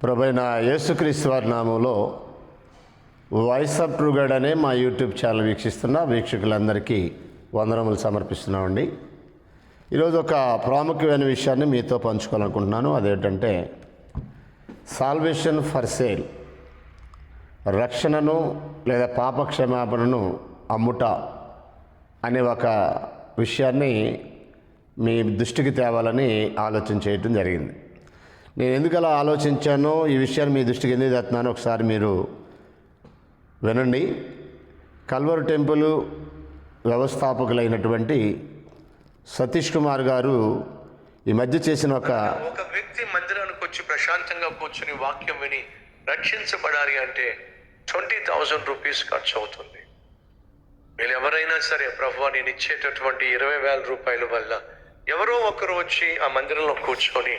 ప్రభైన యేసుక్రీస్తు వారి నామంలో వాయిస్ ఆఫ్ ట్రూగడ్ అనే మా యూట్యూబ్ ఛానల్ వీక్షిస్తున్న వీక్షకులందరికీ వందనములు సమర్పిస్తున్నామండి. ఈరోజు ఒక ప్రాముఖ్యమైన విషయాన్ని మీతో పంచుకోవాలనుకుంటున్నాను. అదేంటంటే సాల్వేషన్ ఫర్ సేల్ రక్షణను లేదా పాపక్షమాపణను అమ్ముట అనే ఒక విషయాన్ని మీ దృష్టికి తేవాలని ఆలోచన చేయటం జరిగింది. నేను ఎందుకు అలా ఆలోచించానో ఈ విషయాన్ని మీ దృష్టికి ఎందుకు తెస్తున్నానో ఒకసారి మీరు వినండి. కల్వర్ టెంపుల్ వ్యవస్థాపకులైనటువంటి సతీష్ కుమార్ గారు ఈ మధ్య చేసిన ఒక ఒక వ్యక్తి మందిరానికి వచ్చి ప్రశాంతంగా కూర్చుని వాక్యం విని రక్షించబడాలి అంటే ట్వంటీ థౌజండ్ రూపీస్ ఖర్చు అవుతుంది. వీళ్ళు ఎవరైనా సరే ప్రభు నేను ఇచ్చేటటువంటి ఇరవై వేల రూపాయల వల్ల ఎవరో ఒకరు వచ్చి ఆ మందిరంలో కూర్చొని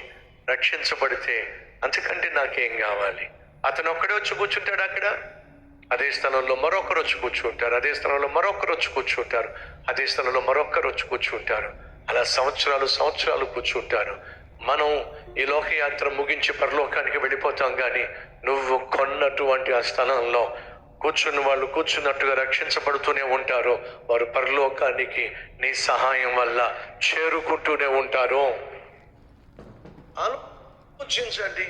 రక్షించబడితే అంతకంటే నాకేం కావాలి? అతను ఒక్కడే వచ్చి కూర్చుంటాడు అక్కడ? అదే స్థలంలో మరొకరు వచ్చి కూర్చుంటారు అదే స్థలంలో మరొకరు వచ్చి కూర్చుంటారు అదే స్థలంలో మరొకరు వచ్చి కూర్చుంటారు. అలా సంవత్సరాలు సంవత్సరాలు కూర్చుంటారు. మనం ఈ లోకయాత్ర ముగించి పరలోకానికి వెళ్ళిపోతాం కానీ నువ్వు కొన్నటువంటి ఆ స్థలంలో కూర్చున్న వాళ్ళు కూర్చున్నట్టుగా రక్షించబడుతూనే ఉంటారు. వారు పరలోకానికి నీ సహాయం వల్ల చేరుకుంటూనే ఉంటారు. ఆలోచించండి.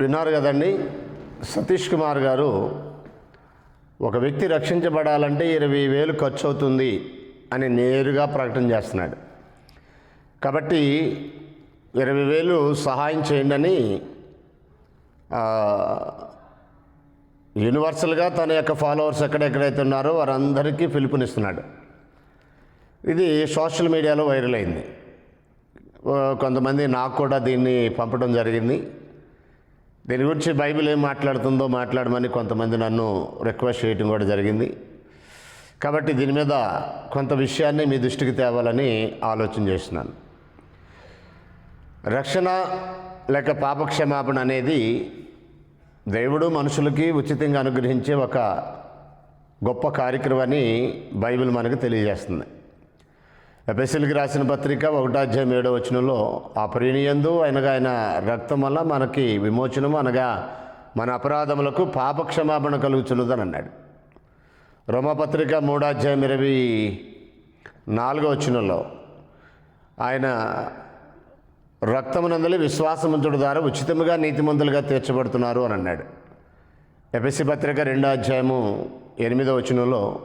విన్నారు కదండి సతీష్ కుమార్ గారు ఒక వ్యక్తి రక్షించబడాలంటే ఇరవై వేలు ఖర్చు అవుతుంది అని నేరుగా ప్రకటన చేస్తున్నాడు. కాబట్టి ఇరవై వేలు సహాయం చేయండి అని యూనివర్సల్గా తన యొక్క ఫాలోవర్స్ ఎక్కడెక్కడైతే ఉన్నారో వారందరికీ పిలుపునిస్తున్నాడు. ఇది సోషల్ మీడియాలో వైరల్ అయింది. కొంతమంది నాకు కూడా దీన్ని పంపడం జరిగింది. దీని గురించి బైబిల్ ఏం మాట్లాడుతుందో మాట్లాడమని కొంతమంది నన్ను రిక్వెస్ట్ చేయడం కూడా జరిగింది. కాబట్టి దీని మీద కొంత విషయాన్ని మీ దృష్టికి తేవాలని ఆలోచన చేస్తున్నాను. రక్షణ లేక పాపక్షమాపణ అనేది దేవుడు మనుషులకి ఉచితంగా అనుగ్రహించే ఒక గొప్ప కార్యక్రమాన్ని బైబిల్ మనకు తెలియజేస్తుంది. ఎపిసిల్కి రాసిన పత్రిక ఒకటాధ్యాయం ఏడో వచనంలో ఆ ప్రేణియందు అనగా ఆయన రక్తం వల్ల మనకి విమోచనము అనగా మన అపరాధములకు పాపక్షమాపణ కలుగుతున్నదని కలుగుచున్నదని అన్నాడు. రోమపత్రిక మూడాధ్యాయం ఇరవై నాలుగో వచనంలో ఆయన రక్తమునందలి విశ్వాసముంచుడు ద్వారా ఉచితముగా నీతిమంతులుగా తీర్చబడుతున్నారు అని అన్నాడు. ఎపిసి పత్రిక రెండో అధ్యాయము ఎనిమిదో వచనంలో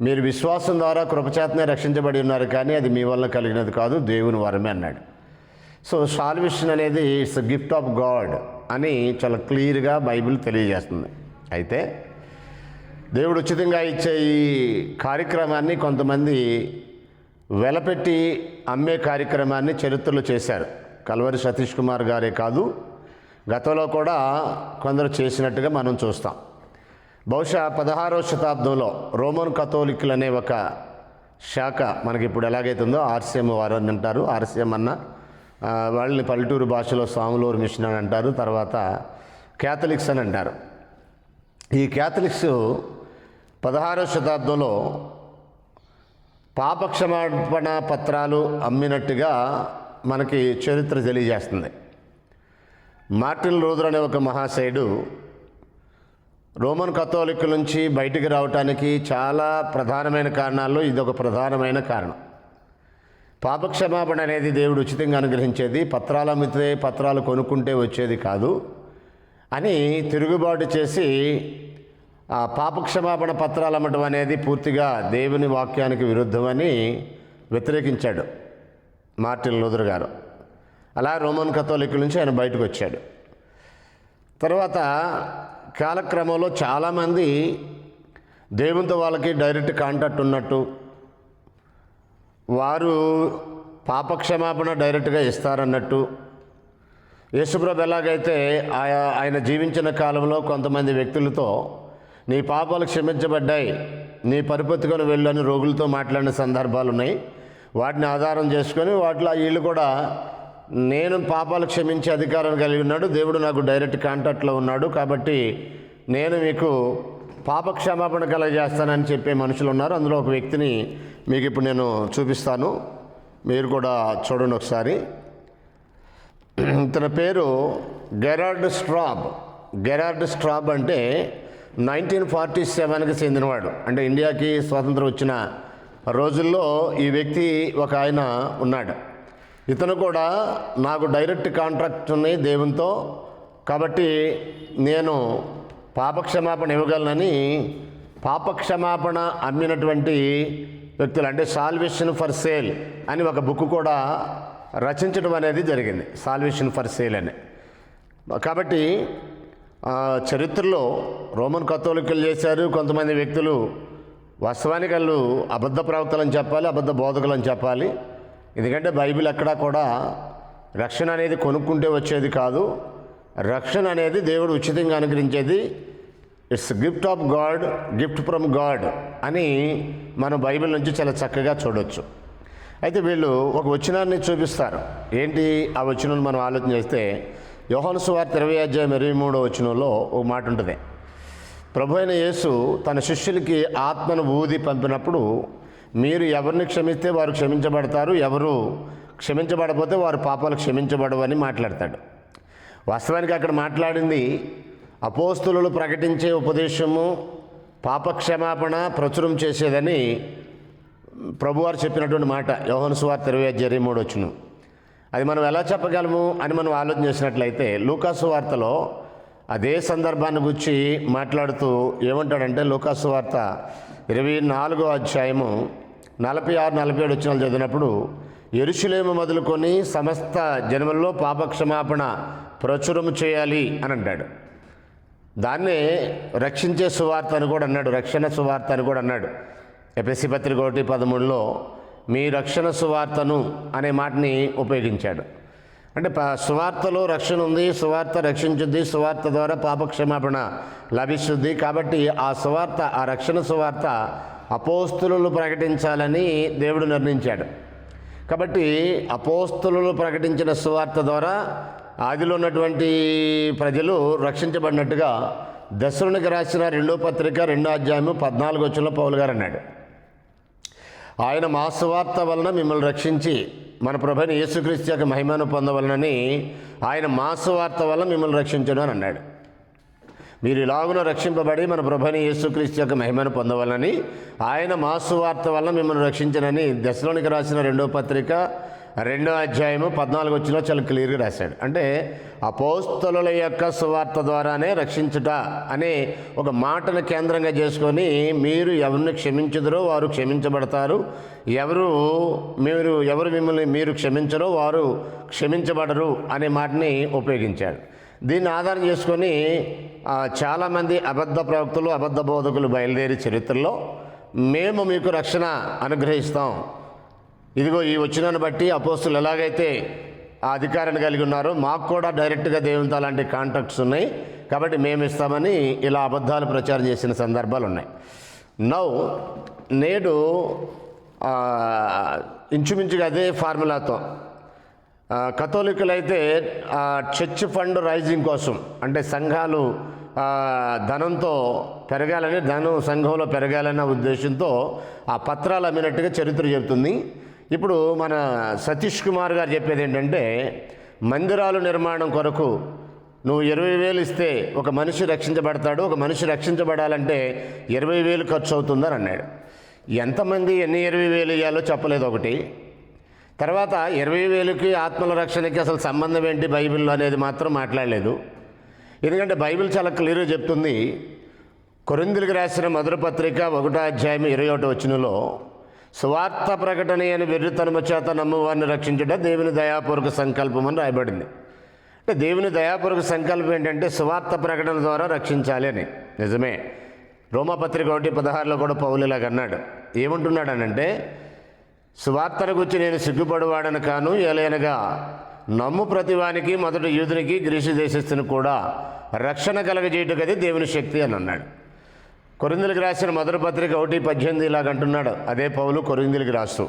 మీరు విశ్వాసం ద్వారా కృపచేతనే రక్షించబడి ఉన్నారు కానీ అది మీ వల్ల కలిగినది కాదు దేవుని వరమే అన్నాడు. సో సాల్వేషన్ అనేది ఇట్స్ గిఫ్ట్ ఆఫ్ గాడ్ అని చాలా క్లియర్గా బైబిల్ తెలియజేస్తుంది. అయితే దేవుడు ఉచితంగా ఇచ్చే ఈ కార్యక్రమాన్ని కొంతమంది వెలపెట్టి అమ్మే కార్యక్రమాన్ని చరిత్రలో చేశారు. కల్వరి సతీష్ కుమార్ గారే కాదు గతంలో కూడా కొందరు చేసినట్టుగా మనం చూస్తాం. బహుశా పదహారవ శతాబ్దంలో రోమన్ కథోలిక్లు అనే ఒక శాఖ మనకి ఇప్పుడు ఎలాగైతుందో ఆర్సీఎం వారు అని అంటారు. ఆర్సీఎం అన్న వాళ్ళని పల్లెటూరు భాషలో సాములూరు మిషన్ అని అంటారు. తర్వాత క్యాథలిక్స్ అని అంటారు. ఈ క్యాథలిక్స్ పదహారవ శతాబ్దంలో పాపక్షమాపణ పత్రాలు అమ్మినట్టుగా మనకి చరిత్ర తెలియజేస్తుంది. మార్టిన్ లూథర్ అనే ఒక మహాశయుడు రోమన్ కథోలిక్ నుంచి బయటికి రావటానికి చాలా ప్రధానమైన కారణాల్లో ఇది ఒక ప్రధానమైన కారణం. పాపక్షమాపణ అనేది దేవుడు ఉచితంగా అనుగ్రహించేది పత్రాలు అమ్మితే పత్రాలు కొనుక్కుంటే వచ్చేది కాదు అని తిరుగుబాటు చేసి ఆ పాపక్షమాపణ పత్రాలు అమ్మటం అనేది పూర్తిగా దేవుని వాక్యానికి విరుద్ధమని వ్యతిరేకించాడు మార్టిన్ లూథర్ గారు. అలా రోమన్ కథోలిక్ నుంచి ఆయన బయటకు వచ్చాడు. తర్వాత కాలక్రమంలో చాలామంది దేవునితో వాళ్ళకి డైరెక్ట్ కాంటాక్ట్ ఉన్నట్టు వారు పాపక్షమాపణ డైరెక్ట్గా ఇస్తారన్నట్టు. యేసుప్రభు ఎలాగైతే ఆయా ఆయన జీవించిన కాలంలో కొంతమంది వ్యక్తులతో నీ పాపాలు క్షమించబడ్డాయి నీ పరిపత్తుకొని వెళ్ళని రోగులతో మాట్లాడిన సందర్భాలు ఉన్నాయి వాటిని ఆధారం చేసుకొని వాటిలో వీళ్ళు కూడా నేను పాపాలు క్షమించే అధికారం కలిగి ఉన్నాడు. దేవుడు నాకు డైరెక్ట్ కాంటాక్ట్లో ఉన్నాడు. కాబట్టి నేను మీకు పాప క్షమాపణ కలగజేస్తానని చెప్పే మనుషులు ఉన్నారు. అందులో ఒక వ్యక్తిని మీకు ఇప్పుడు నేను చూపిస్తాను. మీరు కూడా చూడండి ఒకసారి. ఇతని పేరు గెరార్డ్ స్ట్రాబ్. గెరార్డ్ స్ట్రాబ్ అంటే నైన్టీన్ ఫార్టీ సెవెన్కి చెందినవాడు. అంటే ఇండియాకి స్వాతంత్రం వచ్చిన రోజుల్లో ఈ వ్యక్తి ఒక ఆయన ఉన్నాడు. ఇతను కూడా నాకు డైరెక్ట్ కాంట్రాక్ట్ ఉన్నాయి దేవునితో. కాబట్టి నేను పాపక్షమాపణ ఇవ్వగలనని పాపక్షమాపణ అమ్మినటువంటి వ్యక్తులు అంటే సాల్వేషన్ ఫర్ సేల్ అని ఒక బుక్ కూడా రచించడం అనేది జరిగింది. సాల్వేషన్ ఫర్ సేల్ అని. కాబట్టి చరిత్రలో రోమన్ కథోలికలు చేశారు కొంతమంది వ్యక్తులు వాస్తవానికి వాళ్ళు అబద్ధ ప్రవక్తలని చెప్పాలి అబద్ధ బోధకులని చెప్పాలి. ఎందుకంటే బైబిల్ ఎక్కడా కూడా రక్షణ అనేది కొనుక్కుంటే వచ్చేది కాదు. రక్షణ అనేది దేవుడు ఉచితంగా అనుగ్రహించేది it's gift of God gift from God అని మనం బైబిల్ నుంచి చాలా చక్కగా చూడొచ్చు. అయితే వీళ్ళు ఒక వచనాన్ని చూపిస్తారు. ఏంటి ఆ వచనం మనం ఆలోచన చేస్తే యోహాను సువార్త ఇరవై అధ్యాయం ఇరవై మూడో వచనంలో ఒక మాట ఉంటుంది. ప్రభు అయిన యేసు తన శిష్యులకి ఆత్మను ఊది పంపినప్పుడు మీరు ఎవరిని క్షమిస్తే వారు క్షమించబడతారు ఎవరు క్షమించబడపోతే వారు పాపాలు క్షమించబడవని మాట్లాడతాడు. వాస్తవానికి అక్కడ మాట్లాడింది అపోస్తులు ప్రకటించే ఉపదేశము పాపక్షమాపణ ప్రచురం చేసేదని ప్రభువారు చెప్పినటువంటి మాట యోహను సువార్త ఇరవై ఐదు ఇరవై మూడు వచ్చును. అది మనం ఎలా చెప్పగలము అని మనం ఆలోచన చేసినట్లయితే లూకాసు వార్తలో అదే సందర్భాన్ని గురించి మాట్లాడుతూ ఏమంటాడంటే లూకాసు వార్త ఇరవై నాలుగో అధ్యాయము నలభై ఆరు నలభై ఏడు వచ్చిన చదివినప్పుడు ఎరుషులేము మొదలుకొని సమస్త జన్మల్లో పాపక్షమాపణ ప్రచురము చేయాలి అని అంటాడు. దాన్నే రక్షించే సువార్త అని కూడా అన్నాడు రక్షణ సువార్త అని కూడా అన్నాడు. ఎపిసి పత్రిక ఒకటి పదమూడులో మీ రక్షణ సువార్తను అనే మాటని ఉపయోగించాడు. అంటే సువార్తలో రక్షణ ఉంది సువార్త రక్షించుద్ది సువార్త ద్వారా పాపక్షమాపణ లభిస్తుంది. కాబట్టి ఆ సువార్త ఆ రక్షణ సువార్త అపోస్తులు ప్రకటించాలని దేవుడు నిర్ణయించాడు. కాబట్టి అపోస్తులు ప్రకటించిన సువార్త ద్వారా ఆదిలో ఉన్నటువంటి ప్రజలు రక్షించబడినట్టుగా దశరునికి రాసిన రెండో పత్రిక రెండో అధ్యాయము పద్నాలుగు వచ్చిన పౌలు గారు అన్నాడు. ఆయన మా సువార్త వలన మిమ్మల్ని రక్షించి మన ప్రభుని యేసుక్రీస్తు యొక్క మహిమను పొందవలనని ఆయన మాసవార్త వల్ల మిమ్మల్ని రక్షించను అని అన్నాడు. మీరు ఇలాగున రక్షింపబడి మన ప్రభుని యేసుక్రీస్తు యొక్క మహిమను పొందవాలని ఆయన మాసు వార్త వల్ల మిమ్మల్ని రక్షించనని దశలోనికి రాసిన రెండో పత్రిక రెండో అధ్యాయము పద్నాలుగు వచ్చిన చాలా క్లియర్గా రాశాడు. అంటే అపోస్తలుల యొక్క సువార్త ద్వారానే రక్షించుట అనే ఒక మాటను కేంద్రంగా చేసుకొని మీరు ఎవరిని క్షమించుదరో వారు క్షమించబడతారు. ఎవరు మీరు ఎవరు మిమ్మల్ని మీరు క్షమించరో వారు క్షమించబడరు అనే మాటని ఉపయోగించాడు. దీన్ని ఆధారం చేసుకొని చాలామంది అబద్ధ ప్రవక్తలు అబద్ధ బోధకులు బయలుదేరి చరిత్రలో మేము మీకు రక్షణ అనుగ్రహిస్తాం. ఇదిగో ఈ వచ్చినాన్ని బట్టి అపోస్తులు ఎలాగైతే ఆ అధికారాన్ని కలిగి ఉన్నారో మాకు కూడా డైరెక్ట్గా దేవునితో అలాంటి కాంటాక్ట్స్ ఉన్నాయి. కాబట్టి మేము ఇస్తామని ఇలా అబద్ధాలు ప్రచారం చేసిన సందర్భాలు ఉన్నాయి. నౌ నేడు ఇంచుమించుగా అదే ఫార్ములాతో కథోలికులైతే చర్చ్ ఫండ్ రైజింగ్ కోసం అంటే సంఘాలు ధనంతో పెరగాలని ధనం సంఘంలో పెరగాలన్న ఉద్దేశంతో ఆ పత్రాలు అమ్మినట్టుగా చరిత్ర చెబుతుంది. ఇప్పుడు మన సతీష్ కుమార్ గారు చెప్పేది ఏంటంటే మందిరాలు నిర్మాణం కొరకు నువ్వు ఇరవై వేలు ఇస్తే ఒక మనిషి రక్షించబడతాడు ఒక మనిషి రక్షించబడాలంటే ఇరవై వేలు ఖర్చు అవుతుందని అన్నాడు. ఎంతమంది ఎన్ని ఇరవై వేలు ఇవ్వాలో చెప్పలేదు ఒకటి. తర్వాత ఇరవై వేలుకి ఆత్మల రక్షణకి అసలు సంబంధం ఏంటి బైబిల్లో అనేది మాత్రం మాట్లాడలేదు. ఎందుకంటే బైబిల్ చాలా క్లియర్గా చెప్తుంది కొరిందులకు రాసిన మధుర పత్రిక ఒకటో అధ్యాయం ఇరవై ఒకటి వచ్చినలో స్వార్థ ప్రకటన అని వెర్రితనము చేత నమ్మవారిని రక్షించుట దేవుని దయాపూర్వక సంకల్పం అని రాయబడింది. అంటే దేవుని దయాపూర్వక సంకల్పం ఏంటంటే స్వార్థ ప్రకటన ద్వారా రక్షించాలి అని. నిజమే. రోమపత్రిక ఒకటి పదహారులో కూడా పౌలు ఇలాగ అన్నాడు. ఏమంటున్నాడనంటే సువార్తను గురించి నేను సిగ్గుపడువాడను కాను ఏలైనగా నమ్ము ప్రతివానికి మొదటి యూదునికి గ్రీసు దేశస్థుని కూడా రక్షణ కలగజేయటకది దేవుని శక్తి అని అన్నాడు. కొరిందులకు రాసిన మొదటి పత్రిక ఒకటి పద్దెనిమిది ఇలాగంటున్నాడు అదే పౌలు కొరిందులకు రాస్తూ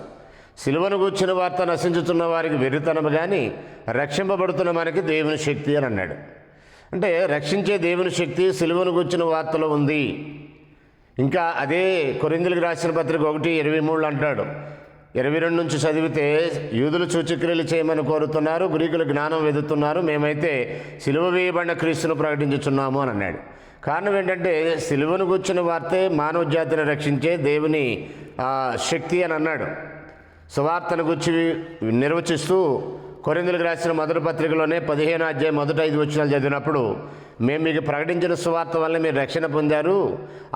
సిలువను కూర్చిన వార్త నశించుతున్న వారికి వెర్రితనము కానీ రక్షింపబడుతున్న మనకి దేవుని శక్తి అని అన్నాడు. అంటే రక్షించే దేవుని శక్తి సిలువను కూర్చిన వార్తలో ఉంది. ఇంకా అదే కొరిందులకు రాసిన పత్రిక ఒకటి ఇరవై మూడు అంటాడు. ఇరవై రెండు నుంచి చదివితే యూదులు సూచక్రియలు చేయమని కోరుతున్నారు గ్రీకులు జ్ఞానం వెదుతున్నారు మేమైతే సిలువ వేయబడిన క్రీస్తును ప్రకటించుచున్నాము అని అన్నాడు. కారణం ఏంటంటే సిలువను కూర్చున్న వార్తే మానవ జాతిని రక్షించే దేవుని శక్తి అని అన్నాడు. సువార్తను గురించి నిర్వచిస్తూ కొరిందులకు రాసిన మొదటి పత్రికలోనే పదిహేను అధ్యాయం మొదటి ఐదు వచనాలు చదివినప్పుడు మేము మీకు ప్రకటించిన సువార్త వల్ల మీరు రక్షణ పొందారు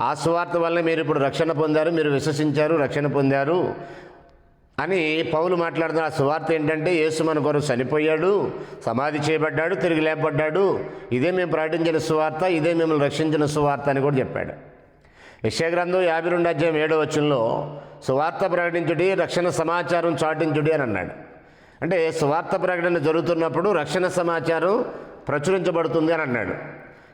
ఆ సువార్త వల్ల మీరు ఇప్పుడు రక్షణ పొందారు మీరు విశ్వసించారు రక్షణ పొందారు అని పౌలు మాట్లాడుతున్న ఆ సువార్త ఏంటంటే యేసు మన కొరకు చనిపోయాడు సమాధి చేయబడ్డాడు తిరిగి లేపబడ్డాడు. ఇదే మేము ప్రకటించిన సువార్త ఇదే మిమ్మల్ని రక్షించిన సువార్త అని కూడా చెప్పాడు. యశగ్రంథం యాభై రెండు అధ్యాయం ఏడో వచ్చంలో సువార్త ప్రకటించుడి రక్షణ సమాచారం చాటించుడి అని అన్నాడు. అంటే సువార్త ప్రకటన జరుగుతున్నప్పుడు రక్షణ సమాచారం ప్రచురించబడుతుంది అని అన్నాడు.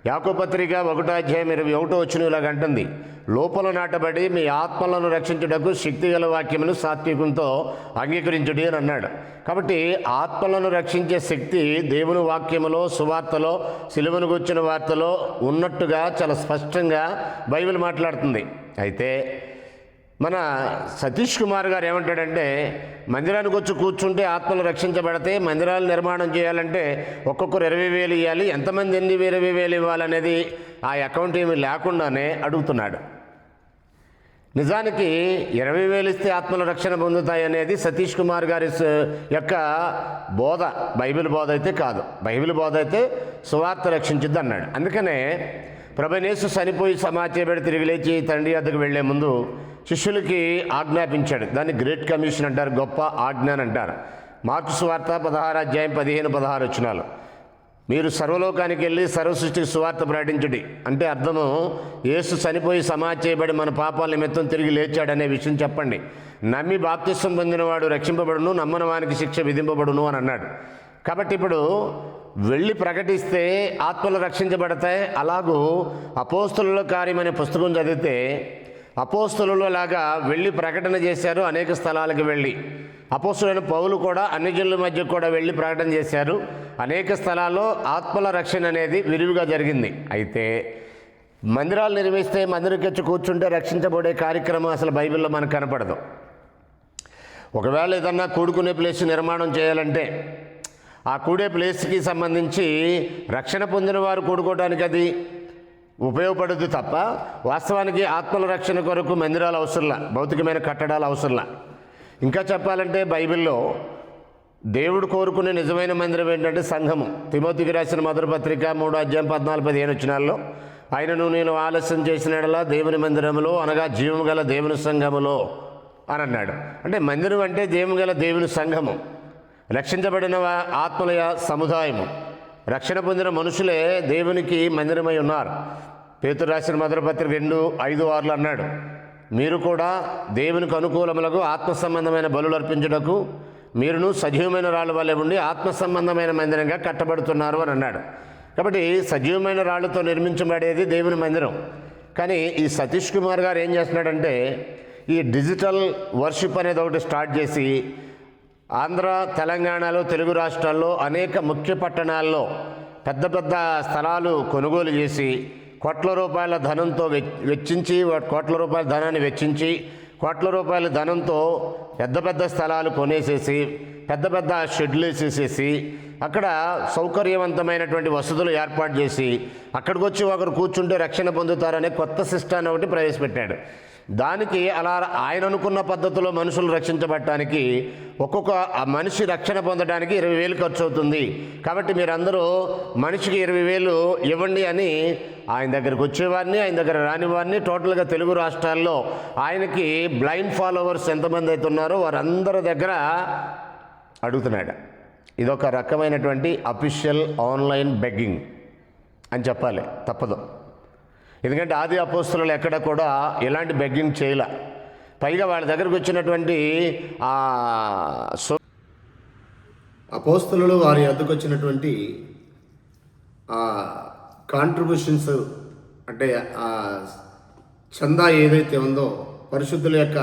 యాకోపత్రిక ఒకటో అధ్యాయం ఇరవై ఒకటో వచ్చిన ఇలాగ అంటుంది. లోపల నాటబడి మీ ఆత్మలను రక్షించుటకు శక్తి గల వాక్యమును సాత్వికంతో అంగీకరించుడి అని అన్నాడు. కాబట్టి ఆత్మలను రక్షించే శక్తి దేవుని వాక్యములో సువార్తలో సిలువను గుచ్చిన వార్తలో ఉన్నట్టుగా చాలా స్పష్టంగా బైబిల్ మాట్లాడుతుంది. అయితే మన సతీష్ కుమార్ గారు ఏమంటాడంటే మందిరానికి వచ్చి కూర్చుంటే ఆత్మలు రక్షించబడితే మందిరాలు నిర్మాణం చేయాలంటే ఒక్కొక్కరు ఇరవై వేలు ఇవ్వాలి ఎంతమంది ఎన్ని ఇరవై వేలు ఇవ్వాలనేది ఆ అకౌంట్ ఏమి లేకుండానే అడుగుతున్నాడు. నిజానికి ఇరవై వేలు ఇస్తే ఆత్మల రక్షణ పొందుతాయి అనేది సతీష్ కుమార్ గారి యొక్క బోధ బైబిల్ బోధ అయితే కాదు. బైబిల్ బోధ అయితే సువార్త రక్షించుద్ది అన్నాడు అందుకనే ప్రభనేసు చనిపోయి సమాచేబడి తిరిగి లేచి తండ్రి వద్దకు వెళ్ళే ముందు శిష్యులకి ఆజ్ఞాపించాడు. దాన్ని గ్రేట్ కమిషన్ అంటారు గొప్ప ఆజ్ఞ అని అంటారు. మార్క్స్ సువార్త పదహారు అధ్యాయం పదిహేను పదహారు వచ్చినాలు మీరు సర్వలోకానికి వెళ్ళి సర్వసృష్టికి సువార్త ప్రకటించుడి. అంటే అర్థము యేసు చనిపోయి సమాధి చేయబడి మన పాపాల నిమిత్తం తిరిగి లేచాడనే విషయం చెప్పండి. నమ్మి బాప్తిస్వం పొందినవాడు రక్షింపబడును నమ్మని వానికి శిక్ష విధింపబడును అని అన్నాడు. కాబట్టి ఇప్పుడు వెళ్ళి ప్రకటిస్తే ఆత్మలు రక్షించబడతాయి. అలాగూ అపోస్తుల కార్యం అనే పుస్తకం చదివితే అపోస్తులలో లాగా వెళ్ళి ప్రకటన చేశారు అనేక స్థలాలకు వెళ్ళి. అపోస్తులైన పౌలు కూడా అన్ని జిల్లుల మధ్య కూడా వెళ్ళి ప్రకటన చేశారు. అనేక స్థలాల్లో ఆత్మల రక్షణ అనేది విరివిగా జరిగింది. అయితే మందిరాలు నిర్మిస్తే మందిరికి వచ్చి కూర్చుంటే రక్షించబడే కార్యక్రమం అసలు బైబిల్లో మనకు కనపడదు. ఒకవేళ ఏదన్నా కూడుకునే ప్లేస్ నిర్మాణం చేయాలంటే ఆ కూడే ప్లేస్కి సంబంధించి రక్షణ పొందిన వారు కూడుకోవడానికి అది ఉపయోగపడదు తప్ప వాస్తవానికి ఆత్మల రక్షణ కొరకు మందిరాలు అవసరంలా భౌతికమైన కట్టడాలు అవసరంలా. ఇంకా చెప్పాలంటే బైబిల్లో దేవుడు కోరుకునే నిజమైన మందిరం ఏంటంటే సంఘము. తిమోతికి రాసిన మధుర పత్రిక మూడు అధ్యాయం పద్నాలుగు పదిహేను వచ్చినాల్లో ఆయనను నేను ఆలస్యం చేసినడలా దేవుని మందిరములో అనగా జీవము గల దేవుని సంఘములో అని అన్నాడు. అంటే మందిరం అంటే జీవము గల దేవుని సంఘము. రక్షించబడిన ఆత్మలయ ఆత్మల సముదాయము. రక్షణ పొందిన మనుషులే దేవునికి మందిరమై ఉన్నారు. పేతురు రాసిన మొదటి రెండు ఐదు ఆరులు అన్నాడు మీరు కూడా దేవునికి అనుకూలములకు ఆత్మ సంబంధమైన బలులు అర్పించుటకు మీరును సజీవమైన రాళ్ళ వల్లే ఉండి ఆత్మ సంబంధమైన మందిరంగా కట్టబడుతున్నారు అని అన్నాడు. కాబట్టి సజీవమైన రాళ్ళతో నిర్మించబడేది దేవుని మందిరం. కానీ ఈ సతీష్ కుమార్ గారు ఏం చేస్తున్నాడంటే ఈ డిజిటల్ వర్షిప్ అనేది ఒకటి స్టార్ట్ చేసి ఆంధ్ర తెలంగాణలో తెలుగు రాష్ట్రాల్లో అనేక ముఖ్య పట్టణాల్లో పెద్ద పెద్ద స్థలాలు కొనుగోలు చేసి కోట్ల రూపాయల ధనంతో వె- వెచ్చించి కోట్ల రూపాయల ధనాన్ని వెచ్చించి కోట్ల రూపాయల ధనంతో పెద్ద పెద్ద స్థలాలు కొనేసేసి పెద్ద పెద్ద షెడ్లు వేసేసేసి అక్కడ సౌకర్యవంతమైనటువంటి వసతులు ఏర్పాటు చేసి అక్కడికి వచ్చి ఒకరు కూర్చుంటే రక్షణ పొందుతారనే కొత్త సిస్టాన్ని ఒకటి ప్రవేశపెట్టాడు. దానికి అలా ఆయన అనుకున్న పద్ధతిలో మనుషులు రక్షించబడటానికి ఒక్కొక్క ఆ మనిషి రక్షణ పొందడానికి ఇరవై వేలు ఖర్చు అవుతుంది. కాబట్టి మీరందరూ మనిషికి ఇరవై వేలు ఇవ్వండి అని ఆయన దగ్గరకు వచ్చేవారిని ఆయన దగ్గర రానివారిని టోటల్గా తెలుగు రాష్ట్రాల్లో ఆయనకి బ్లైండ్ ఫాలోవర్స్ ఎంతమంది అయితే ఉన్నారో వారందరి దగ్గర అడుగుతున్నాడు. ఇదొక రకమైనటువంటి అఫీషియల్ ఆన్లైన్ బెగ్గింగ్ అని చెప్పాలి. తప్పదు. ఎందుకంటే ఆది అపోస్తులు ఎక్కడ కూడా ఎలాంటి బెగ్గింగ్ చేయలే. పైగా వాళ్ళ దగ్గరకు వచ్చినటువంటి ఆ సో అపోస్తులలో వారి అద్దకు వచ్చినటువంటి ఆ కాంట్రిబ్యూషన్స్ అంటే ఆ చందా ఏదైతే ఉందో పరిశుద్ధుల యొక్క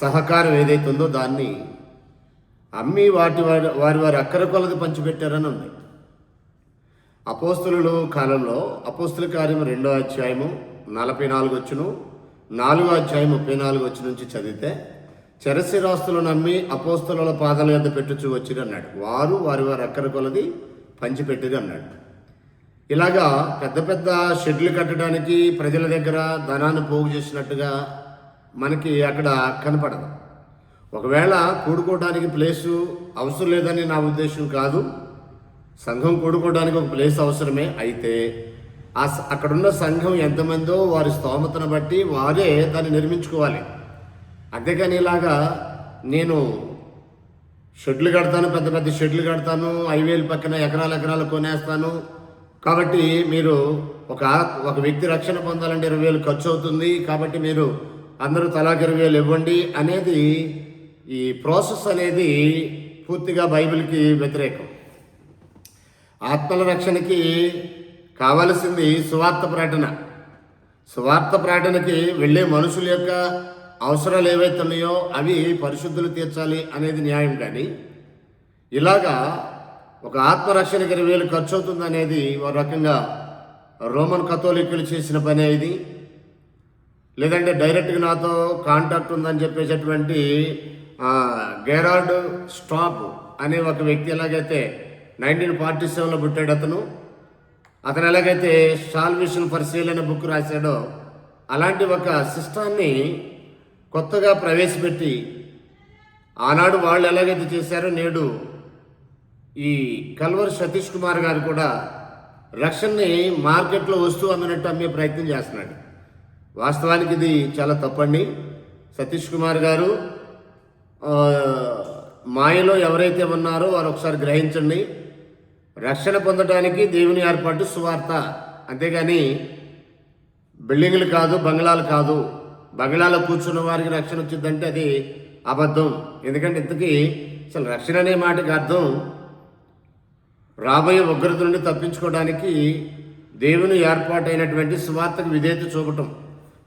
సహకారం ఏదైతే ఉందో దాన్ని అమ్మి వాటి వారి వారి వారి అక్కర కొలది పంచిపెట్టారని ఉంది. అపోస్తులు కాలంలో అపోస్తుల కార్యం రెండో అధ్యాయము నలభై నాలుగు వచ్చును నాలుగో అధ్యాయం ముప్పై నాలుగు వచ్చి నుంచి చదివితే చరసిరాస్తులు నమ్మి అపోస్తుల పాదాల యొద్ద పెట్టుచు వచ్చిరు అన్నాడు. వారు వారి వారి అక్కర కొలది? పంచిపెట్టిరు అన్నాడు. ఇలాగా పెద్ద పెద్ద షెడ్లు కట్టడానికి ప్రజల దగ్గర ధనాన్ని పోగు చేసినట్టుగా మనకి అక్కడ కనపడదు. ఒకవేళ కూడుకోవడానికి ప్లేసు అవసరం లేదని నా ఉద్దేశం కాదు. సంఘం కూడుకోవడానికి ఒక ప్లేస్ అవసరమే. అయితే ఆ స- అక్కడున్న సంఘం ఎంతమందో వారి స్తోమతను బట్టి వారే దాన్ని నిర్మించుకోవాలి. అంతేకాని ఇలాగా నేను షెడ్లు కడతాను పెద్ద పెద్ద షెడ్లు కడతాను హైవేల పక్కన ఎకరాలు ఎకరాలు కొనేస్తాను. కాబట్టి మీరు ఒక ఒక వ్యక్తి రక్షణ పొందాలంటే ఇరవై వేలు ఖర్చు అవుతుంది. కాబట్టి మీరు అందరూ తలాకి ఇరవై వేలు ఇవ్వండి అనేది ఈ ప్రాసెస్ అనేది పూర్తిగా బైబిల్కి వ్యతిరేకం. ఆత్మల రక్షణకి కావలసింది సువార్త ప్రకటన సువార్త ప్రకటనకి వెళ్ళే మనుషుల యొక్క అవసరాలు ఏవైతే ఉన్నాయో అవి పరిశుద్ధులు తీర్చాలి అనేది న్యాయం కానీ ఇలాగా ఒక ఆత్మరక్షణకి ఇరవై వేలు ఖర్చు అవుతుంది అనేది ఒక రకంగా రోమన్ కథోలికులు చేసిన పని ఇది. లేదంటే డైరెక్ట్గా నాతో కాంటాక్ట్ ఉందని చెప్పేటటువంటి గెరార్డ్ స్టాప్ అనే ఒక వ్యక్తి ఎలాగైతే నైన్టీన్ ఫార్టీ సెవెన్లో పుట్టాడు అతను. అతను ఎలాగైతే సాల్వేషన్ పరిశీలన బుక్ రాశాడో అలాంటి ఒక సిస్టాన్ని కొత్తగా ప్రవేశపెట్టి ఆనాడు వాళ్ళు ఎలాగైతే చేశారో నేడు ఈ కల్వర్ సతీష్ కుమార్ గారు కూడా రక్షణని మార్కెట్లో వస్తువు అమ్మినట్టు అమ్మే ప్రయత్నం చేస్తున్నాడు. వాస్తవానికి ఇది చాలా తప్పండి. సతీష్ కుమార్ గారు మాయలో ఎవరైతే ఉన్నారో వారు ఒకసారి గ్రహించండి. రక్షణ పొందడానికి దేవుని ఏర్పాటు సువార్త. అంతేగాని బిల్డింగ్లు కాదు బంగ్లాలు కాదు. బంగ్లాలో కూర్చున్న వారికి రక్షణ వచ్చిందంటే అది అబద్ధం. ఎందుకంటే ఇంతకీ అసలు రక్షణ అనే మాటకి అర్థం రాబోయే ఉగ్రత నుండి తప్పించుకోవడానికి దేవుని ఏర్పాటైనటువంటి సువార్తకు విధేయత చూపటం.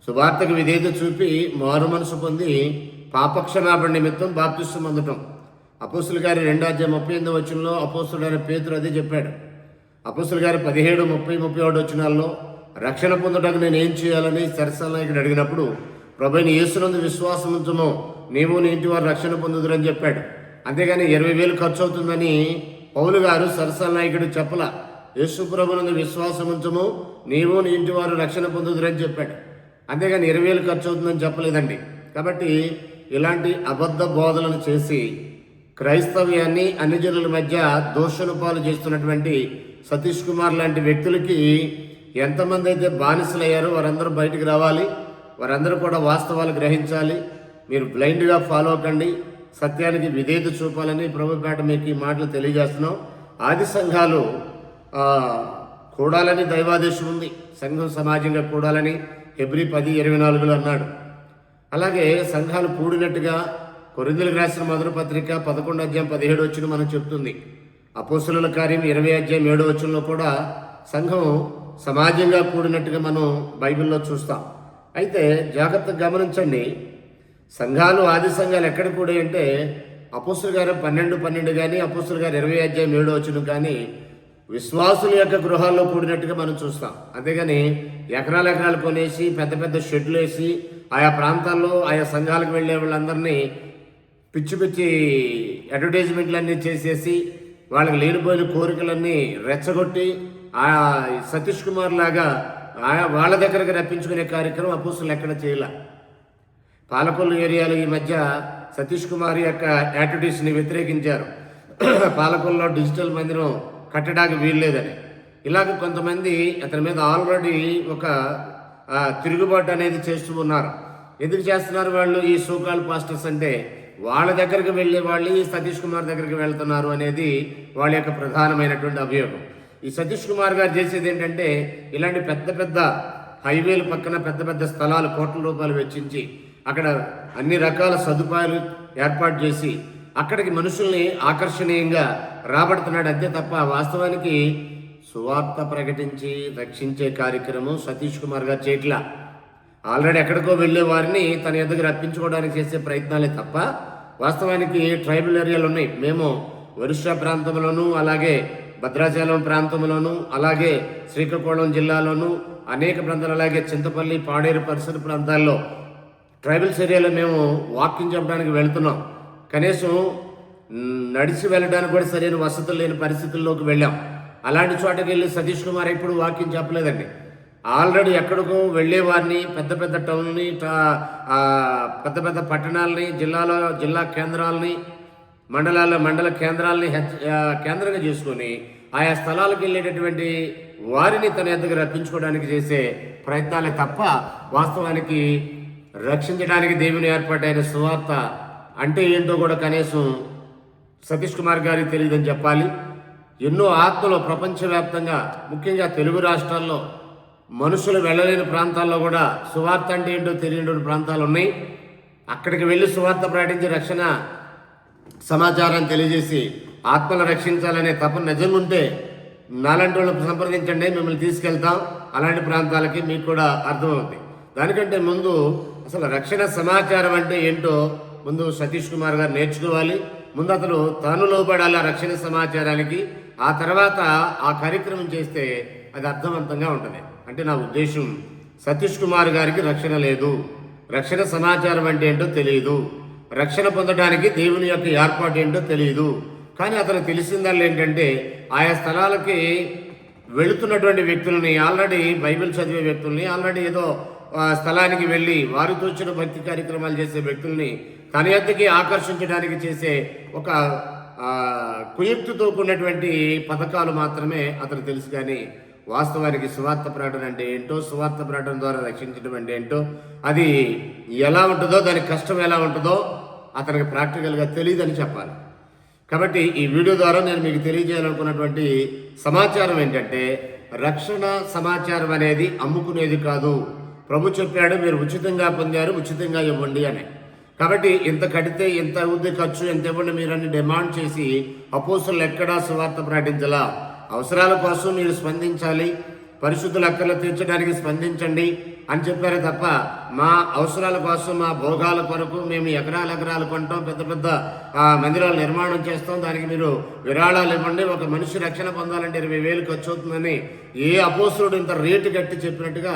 సువార్తకు విధేయత చూపి మారు మనసు పొంది పాపక్షమాపణ నిమిత్తం బాప్తిస్తూ పొందటం అపోస్తుల గారి రెండాధ్యాయం ముప్పై ఎనిమిది వచనంలో గారి పేతురు అదే చెప్పాడు. అపోస్తుల గారి పదిహేడు ముప్పై ముప్పై ఒకటి వచ్చినాల్లో రక్షణ పొందడానికి నేను ఏం చేయాలని సరసనాయకుడు అడిగినప్పుడు ప్రభుని యేసునందు విశ్వాసం ఉంచము. నీవు నీ ఇంటి వారు రక్షణ పొందుదురని చెప్పాడు. అంతేగాని ఇరవై వేలు ఖర్చు అవుతుందని పౌలు గారు సరసల నాయకుడు చెప్పల. యేసు ప్రభునందు విశ్వాసం ఉంచము. నీవు నీ ఇంటి వారు రక్షణ పొందుదురని చెప్పాడు. అంతేగాని ఇరవై వేలు ఖర్చు అవుతుందని చెప్పలేదండి. కాబట్టి ఇలాంటి అబద్ధ బోధలను చేసి క్రైస్తవ్యాన్ని అన్ని జనుల మధ్య దోషణ పాలు చేస్తున్నటువంటి సతీష్ కుమార్ లాంటి వ్యక్తులకి ఎంతమంది అయితే బానిసలయ్యారో వారందరూ బయటకు రావాలి. వారందరూ కూడా వాస్తవాలు గ్రహించాలి. మీరు బ్లైండ్గా ఫాలో అవ్వకండి. సత్యానికి విధేయత చూపాలని ప్రభుపేట మీకు ఈ మాటలు తెలియజేస్తున్నాం. ఆది సంఘాలు కూడాలని దైవాదేశం ఉంది. సంఘం సమాజంగా కూడాలని హెబ్రి పది ఇరవై నాలుగులో అన్నాడు. అలాగే సంఘాలు కూడినట్టుగా కొరిందులకు రాసిన మొదటి పత్రిక పదకొండు అధ్యాయం పదిహేడు వచ్చిన మనం చెప్తుంది. అపోస్తుల కార్యం ఇరవై అధ్యాయం ఏడో వచ్చంలో కూడా సంఘం సమాజంగా కూడినట్టుగా మనం బైబిల్లో చూస్తాం. అయితే జాగ్రత్తగా గమనించండి సంఘాలు ఆది సంఘాలు ఎక్కడ కూడా అంటే అపోస్తుల గారు పన్నెండు పన్నెండు కానీ అపోస్తుల గారు ఇరవై అధ్యాయం ఏడో వచ్చిన కానీ విశ్వాసుల యొక్క గృహాల్లో కూడినట్టుగా మనం చూస్తాం. అంతేగాని ఎకరాలు ఎకరాలు కొనేసి పెద్ద పెద్ద షెడ్లు వేసి ఆయా ప్రాంతాల్లో ఆయా సంఘాలకు వెళ్ళే వాళ్ళందరినీ పిచ్చి పిచ్చి అడ్వర్టైజ్మెంట్లన్నీ చేసేసి వాళ్ళకి లేనిపోయిన కోరికలన్నీ రెచ్చగొట్టి ఆ సతీష్ కుమార్ లాగా వాళ్ళ దగ్గరకు రప్పించుకునే కార్యక్రమం అపోస్తులు ఎక్కడ చేయలే? పాలకొల్లు ఏరియాలో ఈ మధ్య సతీష్ కుమార్ యొక్క యాటిట్యూడ్స్ని వ్యతిరేకించారు. పాలకొల్లో డిజిటల్ మందిరం కట్టడానికి వీల్లేదని ఇలాగ కొంతమంది అతని మీద ఆల్రెడీ ఒక తిరుగుబాటు అనేది చేస్తూ ఉన్నారు. ఎందుకు చేస్తున్నారు వాళ్ళు ఈ సోకాల్ పాస్టర్స్ అంటే వాళ్ళ దగ్గరికి వెళ్ళే వాళ్ళు ఈ సతీష్ కుమార్ దగ్గరికి వెళ్తున్నారు అనేది వాళ్ళ యొక్క ప్రధానమైనటువంటి అభియోగం. ఈ సతీష్ కుమార్ గారు చేసేది ఏంటంటే ఇలాంటి పెద్ద పెద్ద హైవేల పక్కన పెద్ద పెద్ద స్థలాలు కోట్ల రూపాయలు వెచ్చించి అక్కడ అన్ని రకాల సదుపాయాలు ఏర్పాటు చేసి అక్కడికి మనుషుల్ని ఆకర్షణీయంగా రాబడుతున్నాడు. అంతే తప్ప వాస్తవానికి సువార్త ప్రకటించి రక్షించే కార్యక్రమం సతీష్ కుమార్ గారు చేయట్లా ఆల్రెడీ ఎక్కడికో వెళ్ళే వారిని తన ఎదుగు రప్పించుకోవడానికి చేసే ప్రయత్నాలే తప్ప వాస్తవానికి ట్రైబల్ ఏరియాలు ఉన్నాయి. మేము ఒరిస్సా ప్రాంతంలోనూ అలాగే భద్రాచలం ప్రాంతంలోనూ అలాగే శ్రీకాకుళం జిల్లాలోనూ అనేక ప్రాంతాలు అలాగే చింతపల్లి పాడేరు పరిసర ప్రాంతాల్లో ట్రైబల్స్ ఏరియాలో మేము వాకింగ్ చెప్పడానికి వెళ్తున్నాం. కనీసం నడిచి వెళ్ళడానికి కూడా సరైన వసతులు లేని పరిస్థితుల్లోకి వెళ్ళాం. అలాంటి చోటకి వెళ్ళి సతీష్ కుమార్ ఎప్పుడు వాకింగ్ చెప్పలేదండి. ఆల్రెడీ ఎక్కడికో వెళ్ళేవారిని పెద్ద పెద్ద టౌన్ని పెద్ద పెద్ద పట్టణాలని జిల్లాలో జిల్లా కేంద్రాలని మండలాల్లో మండల కేంద్రాలని హెచ్ కేంద్రంగా చేసుకొని ఆయా స్థలాలకు వెళ్ళేటటువంటి వారిని తన ఎద్దకు రప్పించుకోవడానికి చేసే ప్రయత్నాలే తప్ప వాస్తవానికి రక్షించడానికి దేవుని ఏర్పాటైన సువార్త అంటే ఏంటో కూడా కనీసం సతీష్ కుమార్ గారికి తెలియదని చెప్పాలి. ఎన్నో ఆత్మలు ప్రపంచవ్యాప్తంగా ముఖ్యంగా తెలుగు రాష్ట్రాల్లో మనుషులు వెళ్ళలేని ప్రాంతాల్లో కూడా సువార్త అంటే ఏంటో తెలియని ప్రాంతాలు ఉన్నాయి. అక్కడికి వెళ్ళి సువార్త ప్రకటించి రక్షణ సమాచారం తెలియజేసి ఆత్మలు రక్షించాలనే తపన నిజంగా ఉంటే నాలాంటి వాళ్ళు సంప్రదించండి మిమ్మల్ని తీసుకెళ్తాం. అలాంటి ప్రాంతాలకి మీకు కూడా అర్థమవుతుంది దానికంటే ముందు అసలు రక్షణ సమాచారం అంటే ఏంటో ముందు సతీష్ కుమార్ గారు నేర్చుకోవాలి. ముందు అతను తాను లోపడాలి రక్షణ సమాచారానికి ఆ తర్వాత ఆ కార్యక్రమం చేస్తే అది అర్థవంతంగా ఉంటుంది. అంటే నా ఉద్దేశం సతీష్ కుమార్ గారికి రక్షణ లేదు. రక్షణ సమాచారం అంటే ఏంటో తెలియదు రక్షణ పొందడానికి దేవుని యొక్క ఏర్పాటు ఏంటో తెలియదు కానీ అతను తెలిసిందల్లా ఏంటంటే ఆయా స్థలాలకి వెళుతున్నటువంటి వ్యక్తులని ఆల్రెడీ బైబిల్ చదివే వ్యక్తుల్ని ఆల్రెడీ ఏదో స్థలానికి వెళ్ళి వారితో వచ్చిన భక్తి కార్యక్రమాలు చేసే వ్యక్తుల్ని తన యొద్దకి ఆకర్షించడానికి చేసే ఒక కుయుక్తితో కూడినటువంటి పథకాలు మాత్రమే అతను తెలుసు. కానీ వాస్తవానికి సువార్త ప్రకటన అంటే ఏంటో సువార్త ప్రకటన ద్వారా రక్షించడం అంటే ఏంటో అది ఎలా ఉంటుందో దాని కష్టం ఎలా ఉంటుందో అతనికి ప్రాక్టికల్గా తెలియదని చెప్పాలి. కాబట్టి ఈ వీడియో ద్వారా నేను మీకు తెలియజేయాలనుకున్నటువంటి సమాచారం ఏంటంటే రక్షణ సమాచారం అనేది అమ్ముకునేది కాదు. ప్రభు చెప్పాడు మీరు ఉచితంగా పొందారు ఉచితంగా ఇవ్వండి అని. కాబట్టి ఇంత కడితే ఇంత అవుద్ది ఖర్చు ఎంత ఇవ్వండి మీరు డిమాండ్ చేసి అపోసులు ఎక్కడా సువార్త ప్రకటించలా. అవసరాల కోసం మీరు స్పందించాలి. పరిశుద్ధుల అక్కర్లు తీర్చడానికి స్పందించండి అని చెప్పారు తప్ప మా అవసరాల కోసం మా భోగాల కొరకు మేము ఎకరాల ఎకరాలు కొంటాం పెద్ద పెద్ద మందిరాలు నిర్మాణం చేస్తాం. దానికి మీరు విరాళాలు ఇవ్వండి. ఒక మనిషి రక్షణ పొందాలంటే ఇరవై వేలు ఖర్చు అవుతుందని ఏ అపోసుడు ఇంత రేటు కట్టి చెప్పినట్టుగా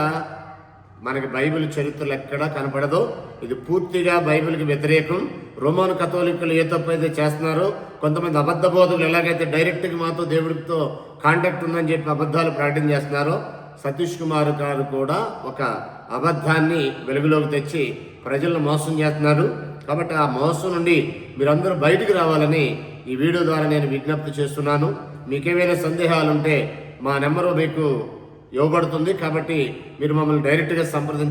మనకి బైబిల్ చరిత్రలు ఎక్కడా కనపడదు. ఇది పూర్తిగా బైబిల్కి వ్యతిరేకం. రోమాను కథోలికులు ఏ తప్పు అయితే చేస్తున్నారో కొంతమంది అబద్ధ బోధకులు ఎలాగైతే డైరెక్ట్గా మాతో దేవుడితో కాంటాక్ట్ ఉందని చెప్పి అబద్ధాలు ప్రకటన చేస్తున్నారో సతీష్ కుమార్ గారు కూడా ఒక అబద్ధాన్ని వెలుగులోకి తెచ్చి ప్రజలను మోసం చేస్తున్నారు. కాబట్టి ఆ మోసం నుండి మీరందరూ బయటికి రావాలని ఈ వీడియో ద్వారా నేను విజ్ఞప్తి చేస్తున్నాను. మీకేమైనా సందేహాలు ఉంటే మా నెంబరు మీకు ఇవ్వబడుతుంది కాబట్టి మీరు మమ్మల్ని డైరెక్ట్గా సంప్రదించ